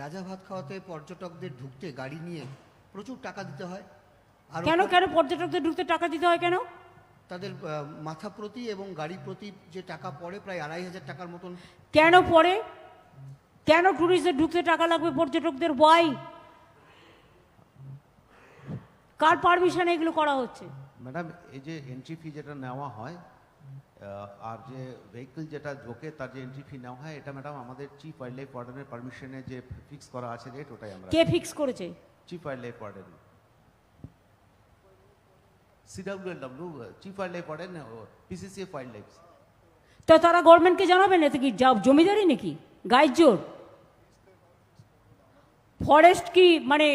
রাজা ভাত খাওয়াতে পর্যটকদের ঢুকতে গাড়ি নিয়ে প্রচুর টাকা দিতে হয়। আর কেন কেন পর্যটকদের ঢুকতে টাকা দিতে হয় কেন? তাদের মাথা প্রতি এবং গাড়ি প্রতি যে টাকা পড়ে প্রায় আড়াই হাজার টাকার মতন। কেন পড়ে? কেন ট্যুরিস্টদের ঢুকতে টাকা লাগবে পর্যটকদের? ওয়াই কার পারমিশনে এগুলো করা হচ্ছে? ম্যাডাম এই যে এন্ট্রি ফি যেটা নেওয়া হয় আর যে ভেহিকল যেটা ঢোকে তার যে এন্ট্রি ফি নেওয়া হয় এটা ম্যাডাম আমাদের চিফ ওয়াইল্ড লাইফ ওয়ার্ডেনের পারমিশনে যে ফিক্স করা আছে রেট ওটাই আমরা কে ফিক্স করেছে? Chief wild life warden CWLW chief wild life warden PCCF wild life তো তারা গভর্নমেন্টকে জানাবেন এতে কি জমিদারি নাকি? গায়ের জোর? ফরেস্ট কি মানে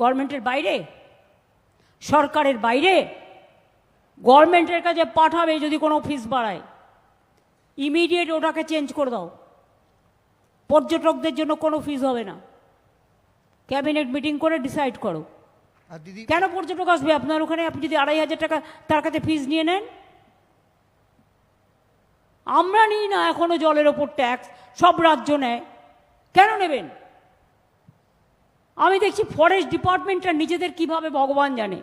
গভর্নমেন্টের বাইরে? সরকারের বাইরে? গভর্নমেন্টের কাছে পাঠাবে যদি কোনো ফিস বাড়ায়। ইমিডিয়েট ওটাকে চেঞ্জ করে দাও। পর্যটকদের জন্য কোনো ফিস হবে না। ক্যাবিনেট মিটিং করে ডিসাইড করো। দিদি কেন পর্যটক আসবে? আপনার ওখানে আপনি যদি আড়াই হাজার টাকা তার কাছে ফিস নিয়ে নেন? আমরা নিই না এখনও জলের ওপর ট্যাক্স সব রাজ্য নেয়। কেন নেবেন? আমি দেখছি ফরেস্ট ডিপার্টমেন্টটা নিজেদের কীভাবে ভগবান জানে।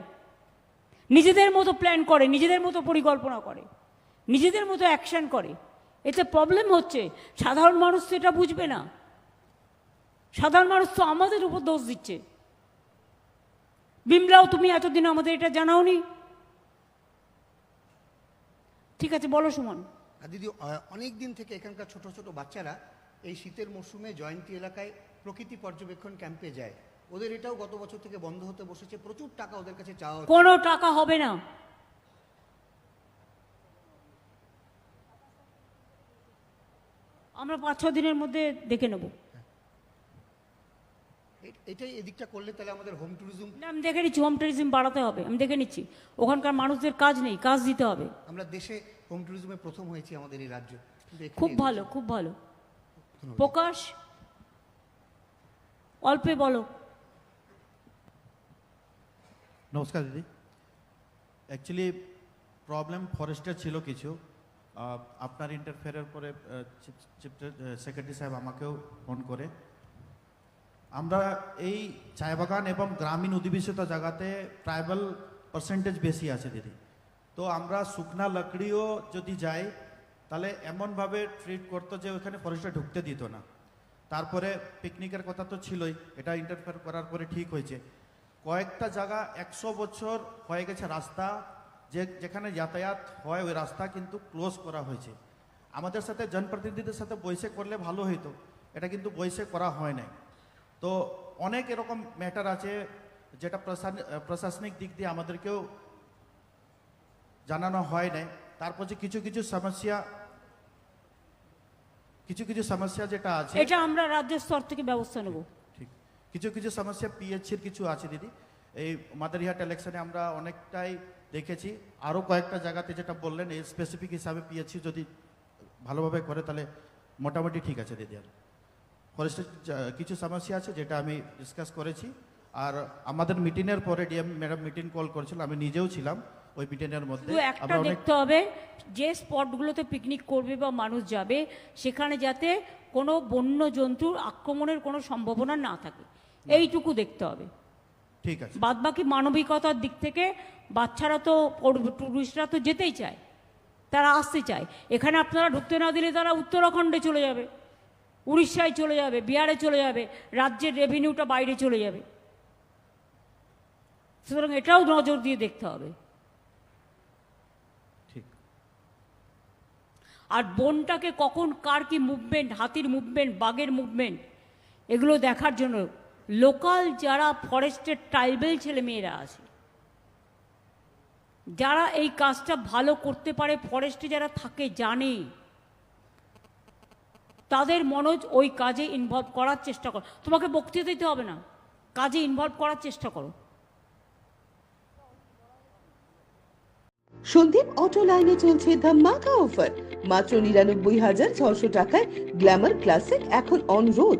নিজেদের মতো প্ল্যান করে, নিজেদের মতো পরিকল্পনা করে, নিজেদের মতো অ্যাকশন করে। এতে প্রবলেম হচ্ছে, সাধারণ মানুষ তো এটা বুঝবে না। সাধারণ মানুষ তো আমাদের উপর দোষ দিচ্ছে। বিমলাও তুমি এতদিন আমাদের এটা জানাওনি। ঠিক আছে, বলো সুমন। দিদি অনেক দিন থেকে এখানকার ছোট ছোট বাচ্চারা এই শীতের মরশুমে জয়ন্তী এলাকায় প্রকৃতি পর্যবেক্ষণ ক্যাম্পে যায়। ওদের এটাও গত বছর থেকে বন্ধ হতে বসেছে। প্রচুর টাকা ওদের কাছে চাওয়া কোনো টাকা হবে না। আমরা পাঁচ ছ দিনের মধ্যে দেখে নেব। এটাই এদিকটা করলে তাহলে আমাদের হোম ট্যুরিজম না, আমি দেখে নিচ্ছি হোম ট্যুরিজম বাড়াতে হবে। আমি দেখে নিচ্ছি। ওখানকার মানুষদের কাজ নেই কাজ দিতে হবে। আমরা দেশে হোম ট্যুরিজমে প্রথম হয়েছি আমাদের এই রাজ্য। খুব ভালো খুব ভালো। প্রকাশ অল্পে বলো। নমস্কার দিদি। অ্যাকচুয়ালি প্রবলেম ফরেস্টের ছিল কিছু। আপনার ইন্টারফেয়ারের পরে সেক্রেটারি সাহেব আমাকেও ফোন করে। আমরা এই চায় বাগান এবং গ্রামীণ অধিবেশিত জায়গাতে ট্রাইবাল পার্সেন্টেজ বেশি আছে দিদি। তো আমরা শুকনা লাকড়িও যদি যাই, তাহলে এমনভাবে ট্রিট করতো যে ওখানে ফরেস্টে ঢুকতে দিত না। তারপরে পিকনিকের কথা তো ছিলই, এটা ইন্টারফেয়ার করার পরে ঠিক হয়েছে। কয়েকটা জায়গা একশো বছর হয়ে গেছে রাস্তা, যে যেখানে যাতায়াত হয় ওই রাস্তা কিন্তু ক্লোজ করা হয়েছে। আমাদের সাথে জনপ্রতিনিধিদের সাথে বৈশে করলে ভালো হতো এটা কিন্তু বৈশে করা হয় নাই। তো অনেক এরকম ম্যাটার আছে যেটা প্রশাসনিক দিক দিয়ে আমাদেরকেও জানানো হয় নাই। তারপর যে কিছু কিছু সমস্যা, কিছু কিছু সমস্যা যেটা আছে এটা আমরা রাজ্য স্তর থেকে ব্যবস্থা নেব। কিছু কিছু সমস্যা পিএইচির কিছু আছে দিদি। এই মাদারিহাট ইলেকশনে আমরা অনেকটাই দেখেছি। আরও কয়েকটা জায়গাতে যেটা বললেন এই স্পেসিফিক হিসাবে পিএইচি যদি ভালোভাবে করে তাহলে মোটামুটি ঠিক আছে দিদি আর। ফরেস্টের কিছু সমস্যা আছে যেটা আমি ডিসকাস করেছি। আর আমাদের মিটিংয়ের পরে ডিএম ম্যাডাম মিটিং কল করেছিল আমি নিজেও ছিলাম ওই মিটিংয়ের মধ্যে। একটা দেখতে হবে যে স্পটগুলোতে পিকনিক করবে বা মানুষ যাবে সেখানে যাতে কোনো বন্য জন্তুর আক্রমণের কোনো সম্ভাবনা না থাকে। এইটুকু দেখতে হবে। ঠিক আছে। বাদ বাকি মানবিকতার দিক থেকে বাচ্চারা তো টুরিস্টরা তো যেতেই চায়। তারা আসতে চায়। এখানে আপনারা ঢুকতে না দিলে তারা উত্তরাখণ্ডে চলে যাবে। উড়িষ্যায় চলে যাবে বিহারে চলে যাবে রাজ্যের রেভিনিউটা বাইরে চলে যাবে। সুতরাং এটাও নজর দিয়ে দেখতে হবে। ঠিক। আর বনটাকে কখন কার কি মুভমেন্ট হাতির মুভমেন্ট বাঘের মুভমেন্ট এগুলো দেখার জন্য লোকাল যারা ফরেস্টের ট্রাইবেল ছেলেমেয়েরা আছে, যারা এই কাজটা ভালো করতে পারে, ফরেস্টে যারা থাকে, জানে, তাদের মনোজ ওই কাজে ইনভলভ করার চেষ্টা করো। তোমাকে বক্তৃতা দিতে হবে না, কাজে ইনভলভ করার চেষ্টা করো। সন্দীপ অটো লাইনে চলছে ধামাকা অফার মাত্র নিরানব্বই হাজার ছশো টাকায় গ্ল্যামার ক্লাসিক এখন on road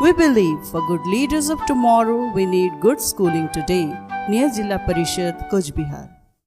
We believe for good leaders of tomorrow, we need good schooling today. Near Jilla Parishad, Kuch Bihar.